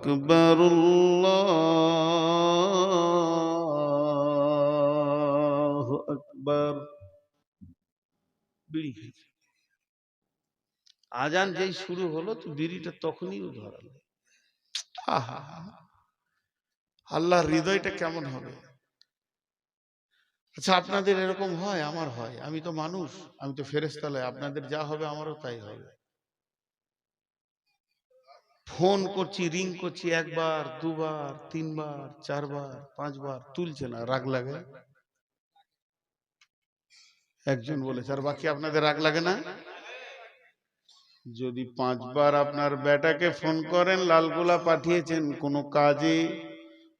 আল্লাহ আকবর বিড়ি খেয়েছে। আজান যেই শুরু হলো, তো বিড়িটা তখনই ধরালো আহা। আল্লাহর হৃদয়টা কেমন হবে? আচ্ছা আপনাদের এরকম হয়? আমার হয়। আমি তো মানুষ, আমি তো ফেরেস্তালে আপনাদের যা হবে, আমারও তাই হবে। ফোন করছি, রিং করছি একবার, দুবার, তিনবার, চারবার, পাঁচবার, তুলছে না, রাগ লাগে? একজন বলেছে, আর বাকি আপনাদের রাগ লাগে না? যদি পাঁচবার আপনার বেটাকে ফোন করেন, লালগোলা পাঠিয়েছেন, কোনো কাজে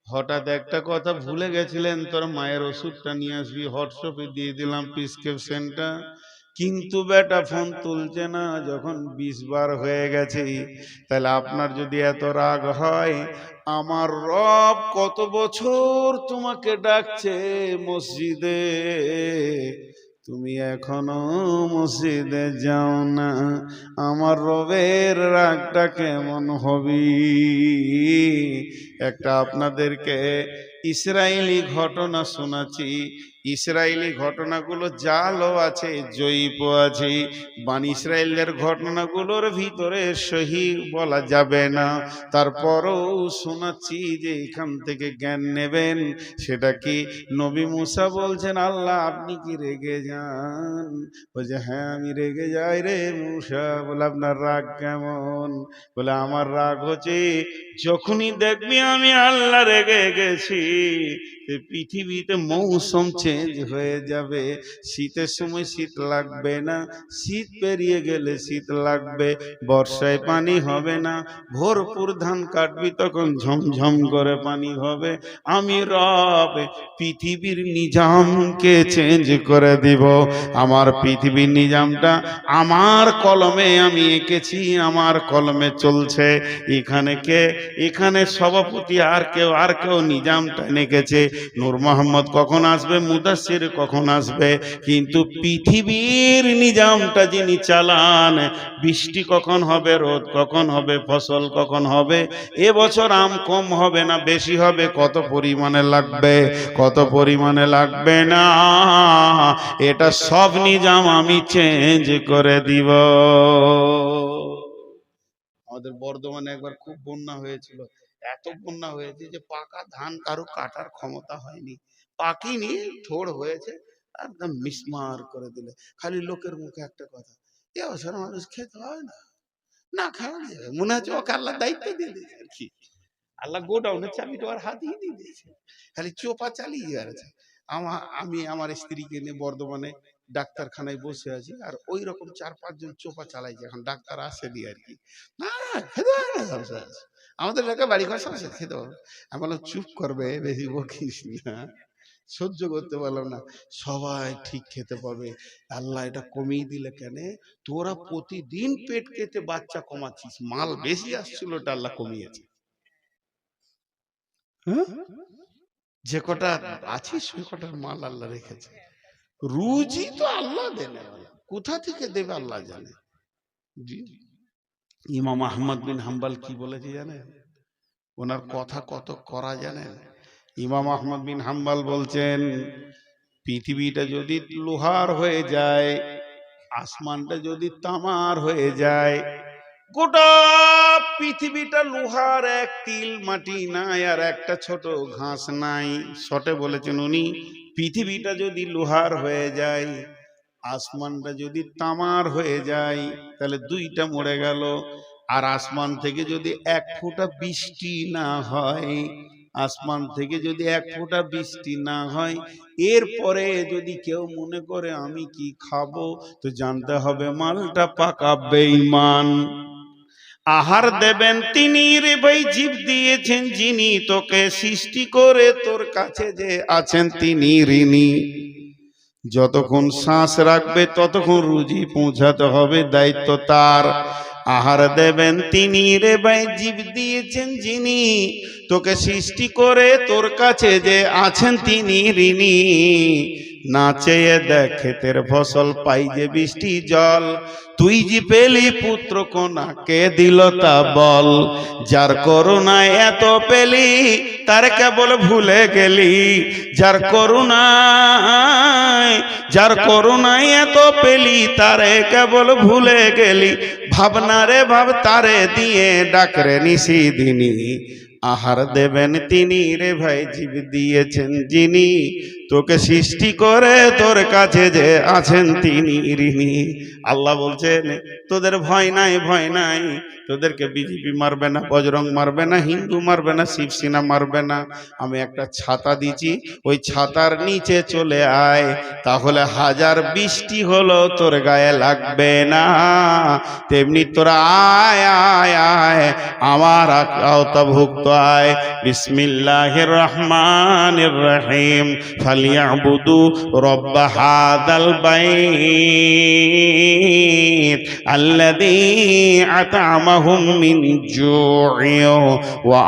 হঠাৎ একটা কথা ভুলে গেছিলেন, তোর মায়ের ওষুধটা নিয়ে আসবি, হোয়াটসঅ্যাপে দিয়ে দিলাম প্রিসক্রিপশনটা কিন্তু বেটা ফোন তুলছে না, যখন বিশ বার হয়ে গেছে। তাহলে আপনার যদি এত রাগ হয়, আমার রব কত বছর তোমাকে ডাকছে মসজিদে? তুমি এখনও মসজিদে যাও না, আমার রবের রাগটা কেমন হবি? একটা আপনাদেরকে ইসরায়েলি ঘটনা শোনাচ্ছি ইসরায়েলি ঘটনাগুলো জালও আছে জৈব আছে। বান ইসরায়েলের ঘটনাগুলোর ভিতরে সহি বলা যাবে না। তারপরও শোনাচ্ছি যে এখান থেকে জ্ঞান নেবেন। সেটা কি নবী মুসা বলছেন, আল্লাহ, আপনি কি রেগে যান? বলছে হ্যাঁ আমি রেগে যাই রে মুসা। বলে, আপনার রাগ কেমন? বলে, আমার রাগ হচ্ছে, যখনই দেখবি আমি আল্লাহ রেগে গেছি পৃথিবীতে মৌসুম চেঞ্জ হয়ে যাবে। শীতের সময় শীত লাগবে না। শীত পেরিয়ে গেলে শীত লাগবে। বর্ষায় পানি হবে না। ভরপুর ধান কাটবি তখন ঝমঝম করে পানি হবে। আমি রব পৃথিবীর নিজামকে চেঞ্জ করে দিব। আমার পৃথিবীর নিজামটা আমার কলমে আমি এঁকেছি, আমার কলমে চলছে। এখানে কে? এখানে সভাপতি আর কেউ আর কেউ নিজামটা এঁকেছে নূর মোহাম্মদ কখন আসবে মুদাসির কখন আসবে, কিন্তু পৃথিবীর নিজামটা যিনি চালান, বৃষ্টি কখন হবে, রোদ কখন হবে, ফসল কখন হবে, এবছর আম কম হবে না, বেশি হবে, কত পরিমাণে লাগবে, কত পরিমাণে লাগবে না, এটা সব নিজাম আমি চেঞ্জ করে দিব। আমাদের বর্ধমানে একবার খুব বন্যা হয়েছিল এত বন্যা হয়েছে যে পাকা ধান কারও কাটার ক্ষমতা হয়নি। পাকিনি থোড় হয়েছে একদম মিসমার করে দিলে। খালি লোকের মুখে একটা কথা এ বছর মানুষ খেতে হয় না না খাওয়া যাবে। মনে হচ্ছে ওকে আল্লাহ দায়িত্ব দিয়ে দিয়েছে আর কি। আল্লাহ গোডাউনের চাবিটা ওর হাতেই দিয়ে দিয়েছে। খালি চোপা চালিয়ে গেছে আমার আমি আমার স্ত্রীকে নিয়ে বর্ধমানে ডাক্তারখানায় বসে আছি আর ওই রকম চার পাঁচজন চোপা চালাইছে। এখন ডাক্তার আসেনি আর কি। না আমাদের এলাকায় বাড়ি ঘর সমস্যা খেতে হবে আমি বললাম, চুপ করবে, বেশি বকিস না। সহ্য করতে পারলাম না। সবাই ঠিক খেতে পাবে। আল্লাহ এটা কমিয়ে দিলে কেন? তোরা প্রতিদিন পেট কেটে বাচ্চা কমাচ্ছিস। মাল বেশি আসছিল ওটা আল্লাহ কমিয়েছে। হ্যাঁ? যে কটা আছিস ওই কটার মাল আল্লাহ রেখেছে। রুজি তো আল্লাহ দেনে। কোথা থেকে দেবে, আল্লাহ জানে। জি। ইমাম আহমদ বিন হাম্বাল কি বলেছে জানেন? ওনার কথা কত করা জানেন? ইমাম আহমদ বিন হাম্বাল বলছেন, পৃথিবীটা যদি লোহার হয়ে যায়, আসমানটা যদি তামার হয়ে যায়, গোটা পৃথিবীটা লোহার এক তিল মাটি নাই আর একটা ছোট ঘাস নাই। শটে বলেছেন উনি, পৃথিবীটা যদি লোহার হয়ে যায় আসমানটা যদি তামার হয়ে যায়, তাহলে দুইটা মরে গেল। আর আসমান থেকে যদি এক ফোঁটা বৃষ্টি না হয়, আসমান থেকে যদি এক ফোঁটা বৃষ্টি না হয়, এরপরে যদি কেউ মনে করে, আমি কি খাব? তো জানতে হবে মালটা পাকা বেঈমান। আহার দেবেন তিনি রে ভাই জীব দিয়েছেন যিনি তোকে সৃষ্টি করে, তোর কাছে যে আছেন তিনি ঋণী। যতক্ষণ শ্বাস রাখবে ততক্ষণ রুজি পৌঁছাতে হবে দায়িত্ব তার। আহার দেবেন তিনি রে ভাই জীব দিয়েছেন যিনি। তোকে সৃষ্টি করে তোর কাছে যে আছেন তিনি ঋণী। না চেয়ে দেখ ক্ষেতের ফসল পাই যে বৃষ্টি জল। তুই যে পেলি পুত্র কোনা কে দিল তা বল? যার করুণায় এত পেলি তার কেবল ভুলে গেলি। যার করুণায় যার করুণায় এত পেলি, তারে কেবল ভুলে গেলি। ভাবনারে ভাব তারে দিয়ে ডাকরে নিশি দিনী। আহার দেবেন তিনি রে ভাই, জীব দিয়েছেন যিনি। তোকে সৃষ্টি করে তোর কাছে যে আছেন তিনি ঋণী আল্লাহ বলছেন, তোদের ভয় নাই ভয় নাই। তোদেরকে বিজেপি মারবে না, বজরং মারবে না, হিন্দু মারবে না শিবসেনা মারবে না। আমি একটা ছাতা দিছি, ওই ছাতার নিচে চলে আয়, তাহলে হাজার বৃষ্টি হলো, তোর গায়ে লাগবে না। তেমনি তোরা আয় আয় আয়, আমার আওতাভুক্ত আয়। বিসমিল্লাহির রহমানির রহিম ফালিয়াবুদু রব্ব হাদাল বাইত আল্লাযী আত'আমাহুম মিন জু'ইন ওয়া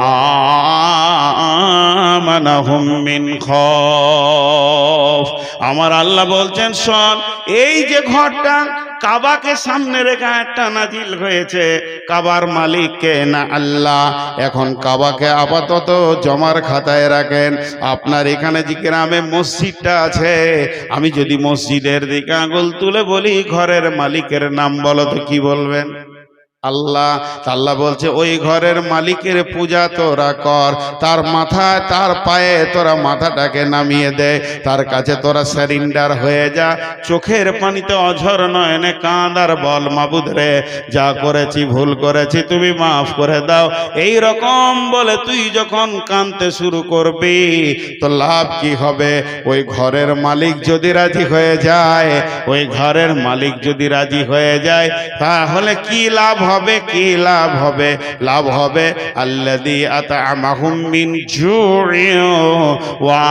আমানাহুম মিন খৌফ আমার আল্লাহ বলছেন, শোন, এই যে ঘরটা কাবাকে সামনে রেখে একটা নাজিল হয়েছে। কাবার মালিককে না আল্লাহ? এখন কাবাকে আপাতত জমার খাতায় রাখেন। আপনার এখানে যে গ্রামে মসজিদটা আছে, আমি যদি মসজিদের দিকে আঙুল তুলে বলি, ঘরের মালিকের নাম বলো তো কি বলবেন? আল্লাহ আল্লাহ বলছে, ওই ঘরের মালিকের পূজা তোরা কর। তার মাথায়, তার পায়ে তোরা মাথাটাকে নামিয়ে দে। তার কাছে তোরা স্যারিন্ডার হয়ে যা। চোখের পানিতে অঝর নয়নে কাঁদার বল, মাবুদ রে। যা করেছি, ভুল করেছি, তুমি মাফ করে দাও। এই রকম বলে তুই যখন কানতে শুরু করবি, তো লাভ কি হবে? ওই ঘরের মালিক যদি রাজি হয়ে যায়, ওই ঘরের মালিক যদি রাজি হয়ে যায়, তাহলে কি লাভ হবে, কি লাভ হবে? লাভ হবে আল্লাদি ওয়া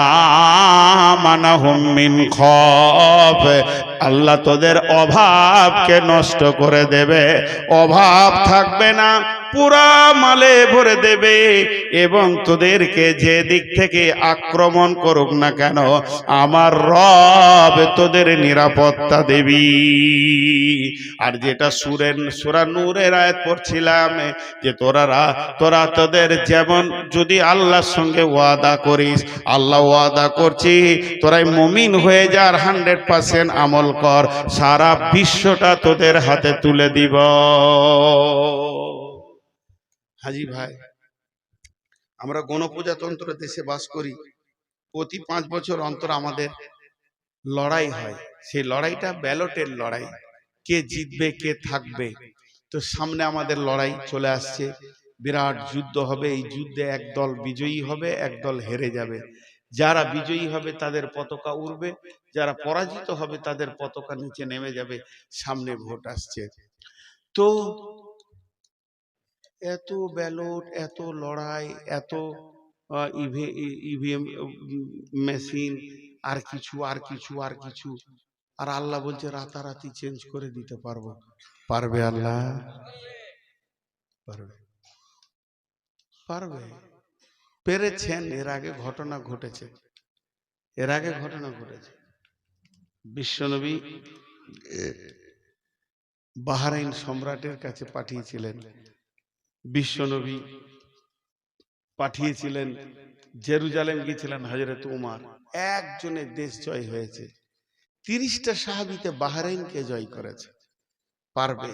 আমানাহুম মিন খফ। আল্লাহ তোদের অভাবকে নষ্ট করে দেবে। অভাব থাকবে না। পুরা মালে ভরে দেবে এবং তোদেরকে যে দিক থেকে আক্রমণ করুক না কেন, আমার রব তোদের নিরাপত্তা দেবী। আর যেটা সুরের, সুরা নূরের আয়াত পড়ছিলাম, যে তোরা তোরা তোদের যেমন যদি আল্লাহর সঙ্গে ওয়াদা করিস, আল্লাহ ওয়াদা করছি, তোরাই মমিন হয়ে যার হান্ড্রেড পার্সেন্ট আমল কর, সারা বিশ্বটা তোদের হাতে তুলে দিব। হাজি ভাই। আমরা গণপ্রজাতন্ত্র দেশে বাস করি। প্রতি পাঁচ বছর অন্তর আমাদের লড়াই হয়। সেই লড়াইটা ব্যালটের লড়াই। কে জিতবে, কে থাকবে। তো সামনে আমাদের লড়াই চলে আসছে। বিরাট যুদ্ধ হবে। এই যুদ্ধে এক দল বিজয়ী হবে, এক দল হেরে যাবে। যারা বিজয়ী হবে, তাদের পতাকা উড়বে। যারা পরাজিত হবে, তাদের পতাকা নিচে নেমে যাবে। সামনে ভোট আসছে। তো এত ব্যালট, এত লড়াই, এত ইভিএম মেশিন আর কিছু আর কিছু আর কিছু। আর আল্লাহ বলছে, রাতারাতি চেঞ্জ করে দিতে পারব। পারবে আল্লাহ? পারবে। পারবে। পেরেছেন, এর আগে ঘটনা ঘটেছে। এর আগে ঘটনা ঘটেছে। বিশ্বনবী বাহারাইন সম্রাটের কাছে পাঠিয়েছিলেন। বিশ্বনবী পাঠিয়েছিলেন জেরুজালেম গিয়েছিলেন হজরত উমার। একজনের দেশ জয় হয়েছে। তিরিশটা সাহাবিতে বাহারাইনকে জয় করেছে। পারবে?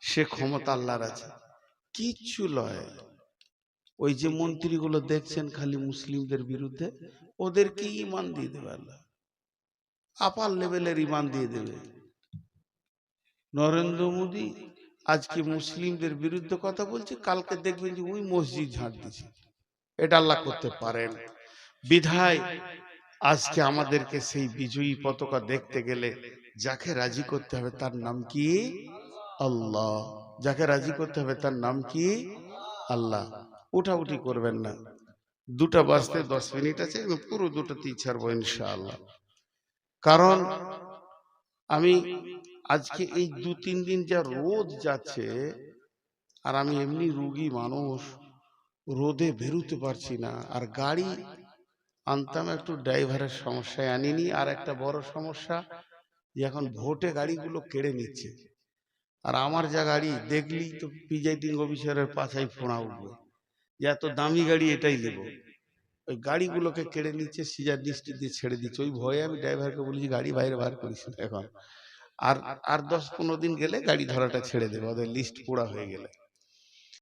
সে ক্ষমতা আল্লাহর আছে। কিচ্ছু লয়। ওই যে মন্ত্রীগুলো দেখছেন খালি মুসলিমদের বিরুদ্ধে, ওদেরকে ইমান দিয়ে দেবে আল্লাহ। আপার লেভেলের ইমান দিয়ে দেবে। নরেন্দ্র মোদী আজকে মুসলিমদের বিরুদ্ধে কথা বলছে কালকে দেখবেন যে ওই মসজিদ ঝাড় দিছে এটা আল্লাহ করতে পারেন। বিধায় আজকে আমাদেরকে সেই বিজয়ী পতাকা দেখতে গেলে যাকে রাজি করতে হবে তার নাম কি? আল্লাহ। যাকে রাজি করতে হবে তার নাম কি? আল্লাহ। উঠাউঠি করবেন না। দুটা বাজতে দশ মিনিট আছে পুরো দুটোতেই ছাড়বো ইনশাআল্লাহ। কারণ আমি আজকে এই দু তিন দিন যা রোদ যাচ্ছে আর আমি এমনি রুগী মানুষ রোদে বেরোতে পারছি না। আর গাড়ি আনতাম একটু ড্রাইভারের সমস্যায় আনিনি। আর একটা বড় সমস্যা যে এখন ভোটে গাড়িগুলো কেড়ে নিচ্ছে। আর আমার যা গাড়ি দেখলি তো প্রিজাইডিং অফিসারের পাছায় ফোঁড়া উঠবে যে এত দামি গাড়ি এটাই নেব। ওই গাড়িগুলোকে কেড়ে নিচ্ছে সিজার দৃষ্টি দিয়ে ছেড়ে দিচ্ছে। ওই ভয়ে আমি ড্রাইভারকে বলেছি গাড়ি বাইরে বার করিস এখন। আর আর দশ পনেরো দিন গেলে গাড়ি ধরাটা ছেড়ে দেবে ওদের লিস্ট পুরা হয়ে গেলে।